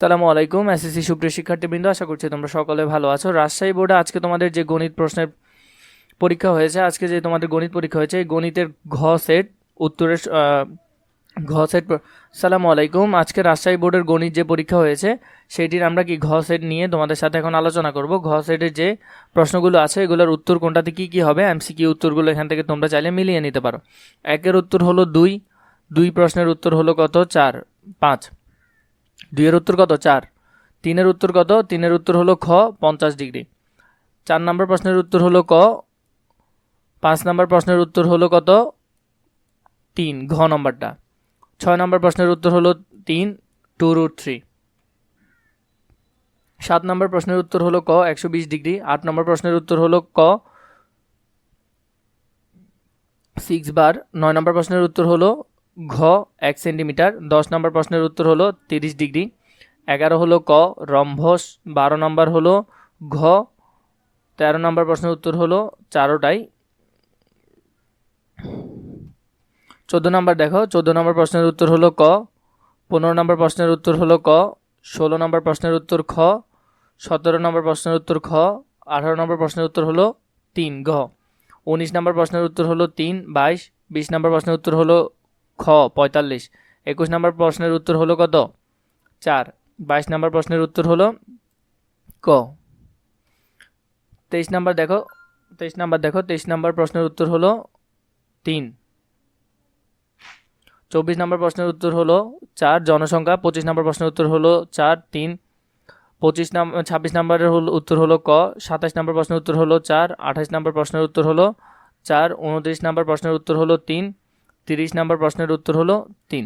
সালামু আলাইকুম, এসএসসি সুপ্রিয় শিক্ষার্থীবৃন্দ, আশা করছি তোমরা সকলে ভালো আছো। রাজশাহী বোর্ডে আজকে তোমাদের যে গণিত প্রশ্নের পরীক্ষা হয়েছে, আজকে যে তোমাদের গণিত পরীক্ষা হয়েছে, এই গণিতের ঘ সেট, উত্তরের ঘ সেট সালামু আলাইকুম। আজকে রাজশাহী বোর্ডের গণিত যে পরীক্ষা হয়েছে, সেটির আমরা কি ঘ সেট নিয়ে তোমাদের সাথে এখন আলোচনা করব। ঘ সেটের যে প্রশ্নগুলো আছে, এগুলোর উত্তর কোনটাতে কি কি হবে, এমসিকিউ উত্তরগুলো এখান থেকে তোমরা চাইলে মিলিয়ে নিতে পারো। একের উত্তর হলো দুই দুই প্রশ্নের উত্তর হলো কত? চার, পাঁচ। দুইয়ের উত্তর কত? চার। তিনের উত্তর কত? তিনের উত্তর হলো খ, পঞ্চাশ ডিগ্রি। চার নম্বর প্রশ্নের উত্তর হলো ক, পাঁচ নম্বর প্রশ্নের উত্তর হলো কত? তিন, ঘ নম্বরটা। ছয় নম্বর প্রশ্নের উত্তর হলো তিন, টু রুট থ্রি। সাত নম্বর প্রশ্নের উত্তর হলো ক, একশো বিশ ডিগ্রি। আট নম্বর প্রশ্নের উত্তর হলো ক সিক্স বার। নয় নম্বর প্রশ্নের উত্তর হলো ঘ, এক সেন্টিমিটার। দশ নম্বর প্রশ্নের উত্তর হলো তিরিশ ডিগ্রি। এগারো হলো ক, রম্ভস। বারো নম্বর হলো ঘ। তেরো নম্বর প্রশ্নের উত্তর হলো চারোটাই। চোদ্দ নম্বর দেখো, চোদ্দ নম্বর প্রশ্নের উত্তর হলো ক। পনেরো নম্বর প্রশ্নের উত্তর হলো ক। ষোলো নম্বর প্রশ্নের উত্তর খ। সতেরো নম্বর প্রশ্নের উত্তর খ। আঠারো নম্বর প্রশ্নের উত্তর হলো তিন, ঘ। উনিশ নম্বর প্রশ্নের উত্তর হলো তিন, বাইশ। বিশ নম্বর প্রশ্নের উত্তর হলো খ, পঁয়তাল্লিশ। একুশ নম্বর প্রশ্নের উত্তর হলো কত? চার। বাইশ নম্বর প্রশ্নের উত্তর হলো ক। তেইশ নম্বর দেখো, তেইশ নম্বর দেখো, তেইশ নম্বর প্রশ্নের উত্তর হলো তিন। চব্বিশ নম্বর প্রশ্নের উত্তর হলো চার, জনসংখ্যা। পঁচিশ নম্বর প্রশ্নের উত্তর হলো চার, তিন। পঁচিশ নাম, ছাব্বিশ নম্বরের হল, উত্তর হলো ক। সাতাশ নম্বর প্রশ্নের উত্তর হলো চার। আঠাশ নম্বর প্রশ্নের উত্তর হলো চার। উনত্রিশ নম্বর প্রশ্নের উত্তর হলো তিন। তিরিশ নম্বর প্রশ্নের উত্তর হলো তিন।